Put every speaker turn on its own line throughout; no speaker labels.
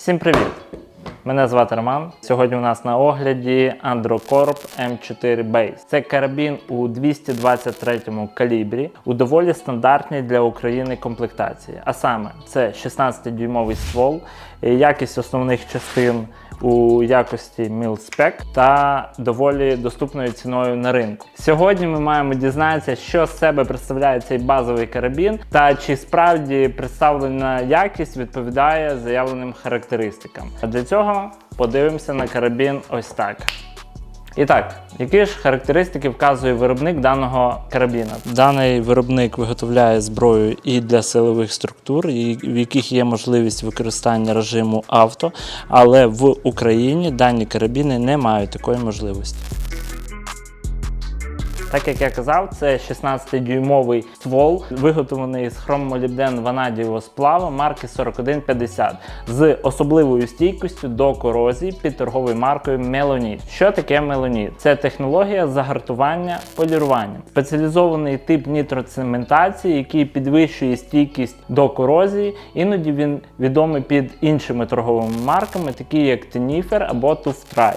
Всім привіт! Мене звати Роман. Сьогодні у нас на огляді Androcorp M4 Base. Це карабін у 223 калібрі у доволі стандартній для України комплектації. А саме це 16-дюймовий ствол, якість основних частин у якості мілспек та доволі доступною ціною на ринку. Сьогодні ми маємо дізнатися, що з себе представляє цей базовий карабін, та чи справді представлена якість відповідає заявленим характеристикам. Для цього подивимося на карабін ось так. І так, які ж характеристики вказує виробник даного карабіна? Даний виробник виготовляє зброю і для силових структур, і в яких є можливість використання режиму авто, але в Україні дані карабіни не мають такої можливості. Так як я казав, це 16-дюймовий ствол, виготовлений з хромомолібден ванадієвого сплаву марки 4150 з особливою стійкістю до корозії під торговою маркою Мелоніт. Що таке Мелоніт? Це технологія загартування полірування, спеціалізований тип нітроцементації, який підвищує стійкість до корозії. Іноді він відомий під іншими торговими марками, такі як Тенніфер або Туфтрай.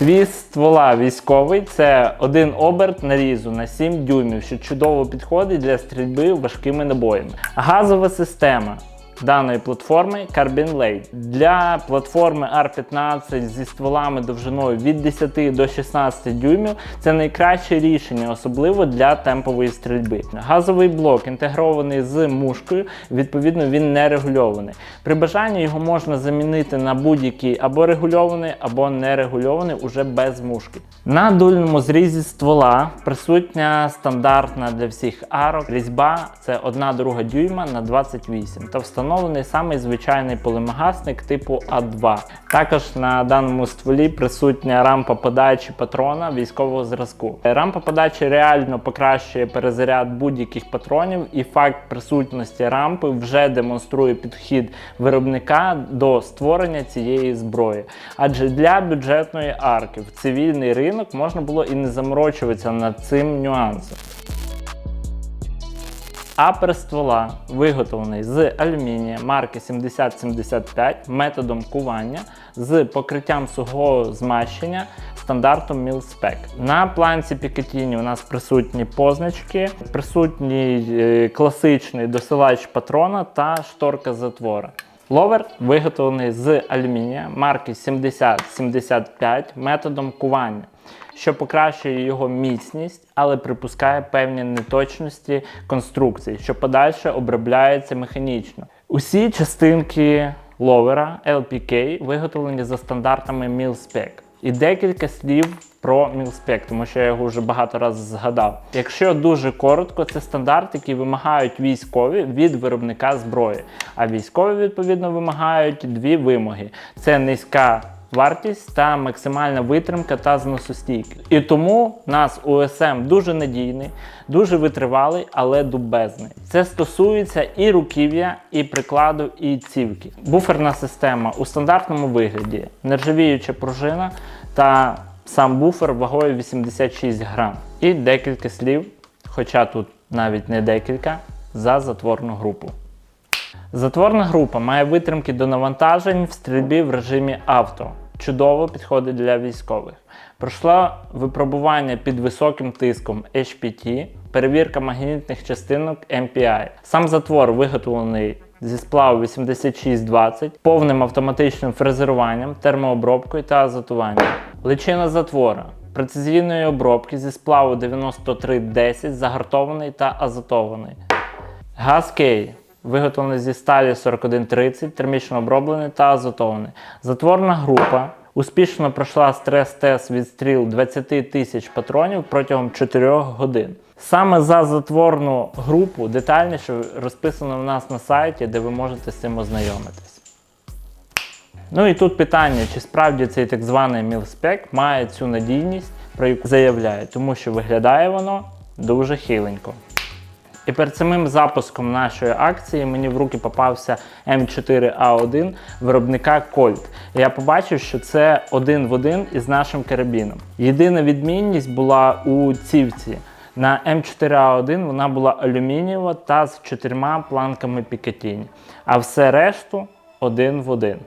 Твіст ствола військовий це один оберт нарізу на 7 дюймів, що чудово підходить для стрільби важкими набоями. Газова система даної платформи Carbine Lake. Для платформи R15 зі стволами довжиною від 10 до 16 дюймів це найкраще рішення, особливо для темпової стрільби. Газовий блок інтегрований з мушкою, відповідно, він не регульований. При бажанні його можна замінити на будь-який або регульований, або нерегульований уже без мушки. На дульному зрізі ствола присутня стандартна для всіх арок різьба це 1,2 дюйма на 28 та встановлений самий звичайний полимагасник типу А2. Також на даному стволі присутня рампа подачі патрона військового зразку. Рампа подачі реально покращує перезаряд будь-яких патронів, і факт присутності рампи вже демонструє підхід виробника до створення цієї зброї. Адже для бюджетної арки в цивільний ринок можна було і не заморочуватися над цим нюансом. Апер ствола виготовлений з алюмінія марки 7075 методом кування з покриттям сухого змащення стандартом Milspec. На планці Пікетіні у нас присутні позначки, присутній е, класичний досилач патрона та шторка затвора. Ловер виготовлений з алюмінія марки 7075 методом кування що покращує його міцність, але припускає певні неточності конструкції, що подальше обробляється механічно. Усі частинки ловера LPK виготовлені за стандартами MilSpec. І декілька слів про мілспек, тому що я його вже багато разів згадав. Якщо дуже коротко, це стандарт, який вимагають військові від виробника зброї. А військові, відповідно, вимагають дві вимоги: це низька вартість та максимальна витримка та зносостійкість. І тому нас УСМ дуже надійний, дуже витривалий, але дубезний. Це стосується і руків'я, і прикладу, і цівки. Буферна система у стандартному вигляді, нержавіюча пружина та сам буфер вагою 86 грам. І декілька слів, хоча тут навіть не декілька, за затворну групу. Затворна група має витримки до навантажень в стрільбі в режимі авто. Чудово підходить для військових. Пройшла випробування під високим тиском HPT, перевірка магнітних частинок MPI. Сам затвор виготовлений зі сплаву 8620, повним автоматичним фрезеруванням, термообробкою та азотуванням. Личина затвора. Прецизійної обробки зі сплаву 9310 загартований та азотований. Газ Кей виготовлений зі сталі 4130, термічно оброблений та азотований. Затворна група успішно пройшла стрес-тест відстріл 20 тисяч патронів протягом 4 годин. Саме за затворну групу детальніше розписано в нас на сайті, де ви можете з цим ознайомитись. Ну і тут питання, чи справді цей так званий мілспек має цю надійність, про яку заявляє, тому що виглядає воно дуже хиленько. І перед самим запуском нашої акції мені в руки попався М4А1 виробника Colt. Я побачив, що це один в один із нашим карабіном. Єдина відмінність була у цівці. На М4А1 вона була алюмінієва та з чотирма планками Пікатіні, а все решту один в один.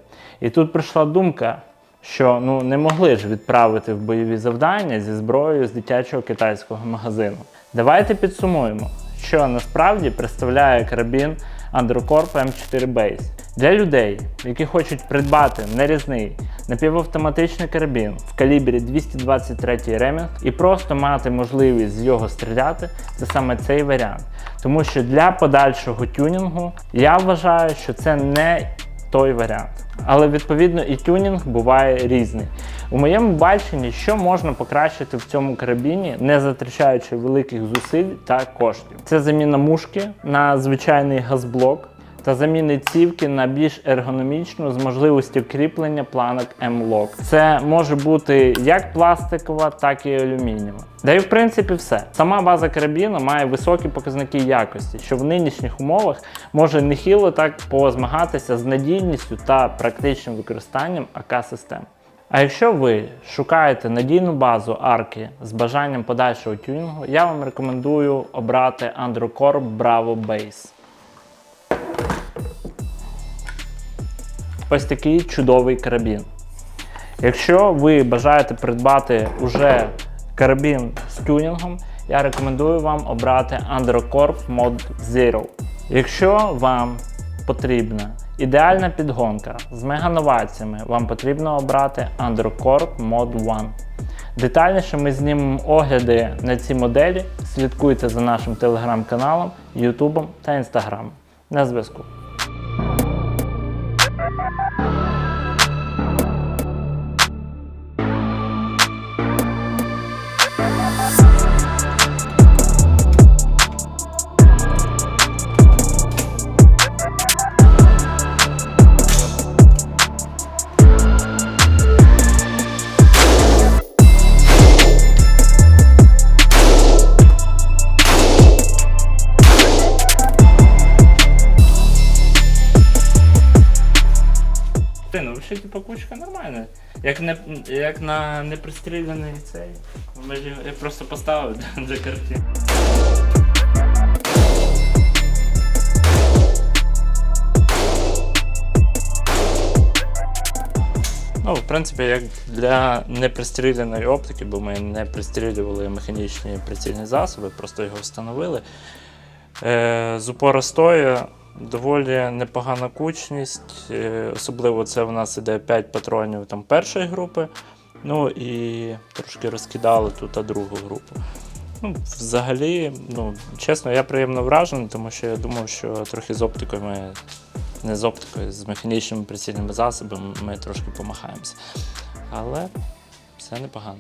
І тут прийшла думка, що ну не могли ж відправити в бойові завдання зі зброєю з дитячого китайського магазину. Давайте підсумуємо, що насправді представляє карабін Undercorp M4 Base. Для людей, які хочуть придбати нерізний напівавтоматичний карабін в калібрі 223 ремінг і просто мати можливість з його стріляти, це саме цей варіант. Тому що для подальшого тюнінгу я вважаю, що це не той варіант. Але відповідно і тюнінг буває різний. У моєму баченні, що можна покращити в цьому карабіні, не затрачаючи великих зусиль та коштів. Це заміна мушки на звичайний газблок та заміни цівки на більш ергономічну з можливістю кріплення планок M-Lock. Це може бути як пластикова, так і алюмінієва. Да і в принципі все. Сама база карабіну має високі показники якості, що в нинішніх умовах може нехило так позмагатися з надійністю та практичним використанням АК-систем. А якщо ви шукаєте надійну базу арки з бажанням подальшого тюнінгу, я вам рекомендую обрати Androcorp Bravo Base. Ось такий чудовий карабін. Якщо ви бажаєте придбати уже карабін з тюнінгом, я рекомендую вам обрати Undercorp Mod Zero. Якщо вам потрібна ідеальна підгонка з мегановаціями, вам потрібно обрати Undercorp Mod 1. Детальніше ми знімемо огляди на ці моделі. Слідкуйте за нашим телеграм-каналом, Ютубом та Інстаграмом. На зв'язку. Ти, ну взагалі типа кучка нормальна. Як не як на непристріляний цей. Ми ж я просто поставив для картин. Ну, в принципі, як для непристріляної оптики, бо ми не пристрілювали механічні прицільні засоби, просто його встановили. Е, з упора стою доволі непогана кучність. Е, особливо це в нас іде 5 патронів там, першої групи. Ну і трошки розкидали тут другу групу. Ну, взагалі, ну, чесно, я приємно вражений, тому що я думав, що трохи з оптикою ми. Не з оптикою, з механічними прицільними засобами ми трошки помахаємося. Але все непогано.